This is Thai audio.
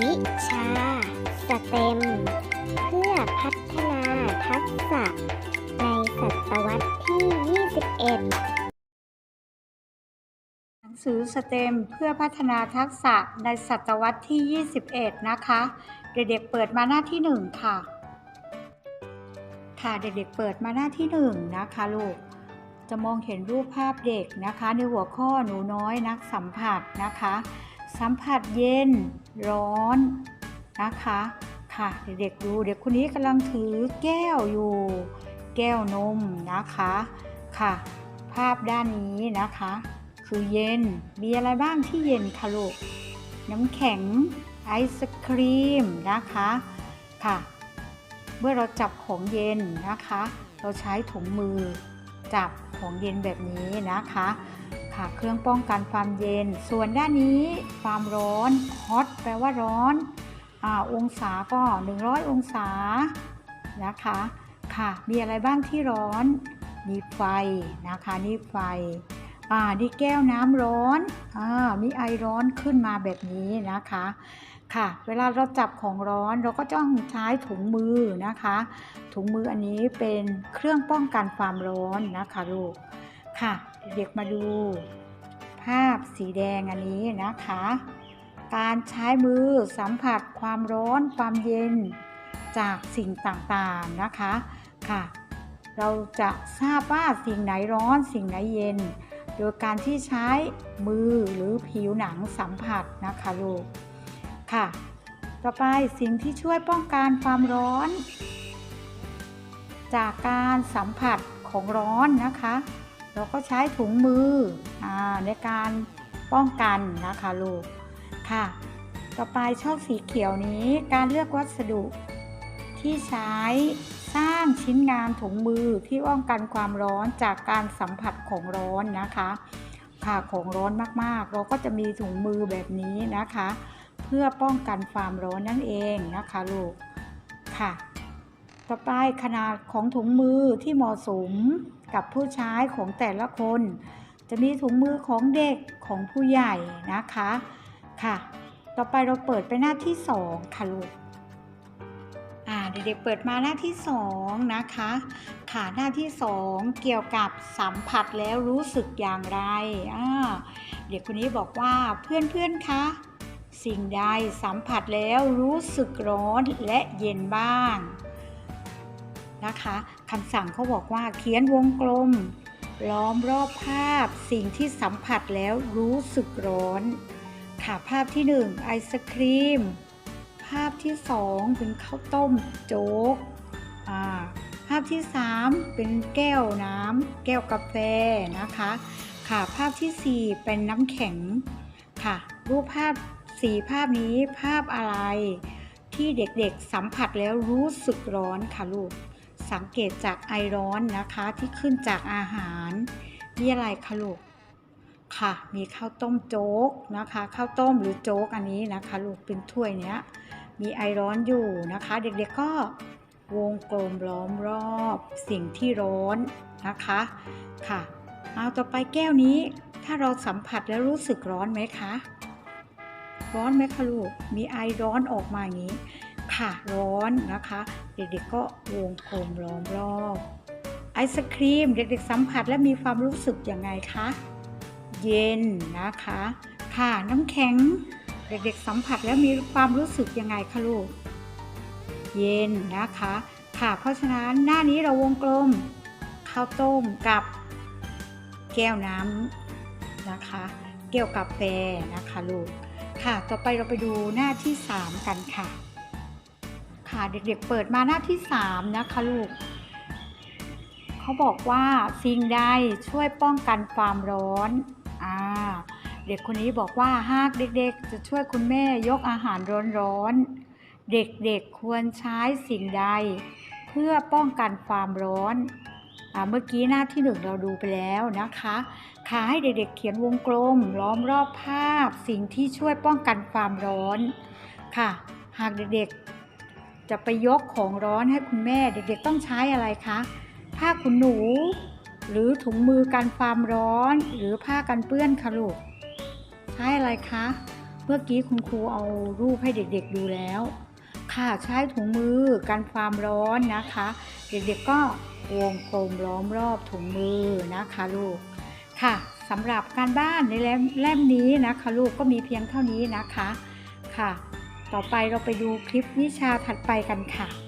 วิชา สเต็ม เพื่อพัฒนาทักษะ ในศตวรรษที่ 21 หนังสือสเต็มเพื่อพัฒนาทักษะในศตวรรษที่ 21 นะคะ เด็กๆเปิดมาหน้าที่ 1 ค่ะ ค่ะเด็กๆเปิดมาหน้าที่ 1 นะคะลูกจะมองเห็นรูปภาพเด็กนะคะ ในหัวข้อหนูน้อยนักสัมผัสนะคะ สัมผัสเย็น ร้อนนะคะค่ะเด็กๆดูเด็กคนนี้กำลังถือแก้วอยู่ แก้วนมนะคะค่ะ ภาพด้านนี้นะคะ คือเย็นมีอะไรบ้างที่เย็นคะลูกน้ำแข็งไอศครีมนะคะค่ะ เมื่อเราจับของเย็นนะคะ เราใช้ถุงมือ จับของเย็นแบบนี้นะคะค่ะเครื่องป้องกันความเย็น ส่วนด้านนี้ความร้อน hot แปลว่าร้อนอ่าองศาก็ 100 องศานะคะค่ะมีอะไรบ้างที่ร้อน มีไฟนะคะนี่ไฟอ่านี่แก้วน้ำร้อนอ่ามีไอร้อนขึ้นมาแบบนี้นะคะ ค่ะ เวลาเราจับของร้อนเราก็ต้องใช้ถุงมือนะคะ ถุงมืออันนี้เป็นเครื่องป้องกันความร้อนนะคะลูกค่ะ เด็กมาดู ภาพสีแดงอันนี้นะคะ การใช้มือสัมผัสความร้อนความเย็นจากสิ่งต่างๆนะคะค่ะ เราจะทราบว่าสิ่งไหนร้อนสิ่งไหนเย็น โดยการที่ใช้มือหรือผิวหนังสัมผัสนะคะลูก ค่ะ ต่อไปสิ่งที่ช่วยป้องกันความร้อน จากการสัมผัสของร้อนนะคะ เราก็ใช้ถุงมืออในการป้องกันนะคะลูกค่ะ ต่อไปช่องสีเขียวนี้การเลือกวัสดุที่ใช้สร้างชิ้นงานถุงมือที่ป้องกันความร้อนจากการสัมผัสของร้อนนะคะค่ะของร้อนมากๆ เราก็จะมีถุงมือแบบนี้นะคะ เพื่อป้องกันความร้อนนั่นเองนะคะลูกค่ะ ต่อไปขนาดของถุงมือที่เหมาะสมกับผู้ใช้ของแต่ละคน จะมีถุงมือของเด็กของผู้ใหญ่นะคะค่ะ ต่อไปเราเปิดไปหน้าที่สองค่ะลูกอ่าเด็กๆเปิดมาหน้าที่สองนะคะค่ะหน้าที่สองเกี่ยวกับสัมผัสแล้วรู้สึกอย่างไรอ่าเด็กคนนี้บอกว่าเพื่อนๆคะ สิ่งใดสัมผัสแล้วรู้สึกร้อนและเย็นบ้างนะคะคำสั่งเขาบอกว่าเขียนวงกลม ล้อมรอบภาพ สิ่งที่สัมผัสแล้วรู้สึกร้อน ค่ะภาพที่หนึ่งไอศครีม ภาพที่สองเป็นข้าวต้มโจ๊กภาพที่สามเป็นแก้วน้ำแก้วกาแฟนะคะ ค่ะภาพที่สี่เป็นน้ำแข็งค่ะรูปภาพ สี่ภาพนี้ภาพอะไร ที่เด็กๆสัมผัสแล้วรู้สึกร้อนค่ะลูก สังเกตจากไอร้อนนะคะที่ขึ้นจากอาหารมีอะไรคะลูกค่ะ มีข้าวต้มโจ๊กนะคะ ข้าวต้มหรือโจ๊กอันนี้นะคะลูกเป็นถ้วยเนี้ย มีไอร้อนอยู่นะคะ เด็กๆก็วงกลมล้อมรอบสิ่งที่ร้อนนะคะค่ะ เอาต่อไปแก้วนี้ ถ้าเราสัมผัสแล้วรู้สึกร้อนไหมคะ ร้อนไหมคะลูก มีไอร้อนออกมาอย่างนี้ ค่ะร้อนนะคะ เด็กๆก็วงกลมล้อมรอบไอศครีม เด็กๆสัมผัสและมีความรู้สึกยังไงคะ เย็นนะคะ ค่ะน้ำแข็ง เด็กๆสัมผัสแล้วมีความรู้สึกยังไงคะลูก เย็นนะคะ ค่ะเพราะฉะนั้นหน้านี้เราวงกลมข้าวต้มกับแก้วน้ำนะคะแก้วกาแฟนะคะลูก ค่ะ ต่อไปเราไปดูหน้าที่ 3 กันค่ะ ค่ะเด็กๆเปิดมาหน้าที่ 3 นะคะลูกเขาบอกว่าสิ่งใดช่วยป้องกันความร้อนอ่าเด็กคนนี้บอกว่าหากเด็กๆ จะช่วยคุณแม่ยกอาหารร้อนๆ เด็กๆควรใช้สิ่งใด เพื่อป้องกันความร้อน เมื่อกี้หน้าที่หนึ่งเราดูไปแล้วนะคะค่ะให้เด็กๆเขียนวงกลมล้อมรอบภาพ สิ่งที่ช่วยป้องกันความร้อนค่ะ หากเด็กๆจะไปยกของร้อนให้คุณแม่ เด็กๆต้องใช้อะไรคะผ้าขนหนู หรือถุงมือกันความร้อน หรือผ้ากันเปื้อนคะลูกใช้อะไรคะ เมื่อกี้คุณครูเอารูปให้เด็กๆดูแล้ว ค่ะใช้ถุงมือกันความร้อนนะคะ เด็กๆก็วงกลมล้อมรอบถุงมือนะคะลูกค่ะสำหรับการบ้านในเล่มเล่มนี้นะคะลูกก็มีเพียงเท่านี้นะคะค่ะ ต่อไปเราไปดูคลิปวิชาถัดไปกันค่ะ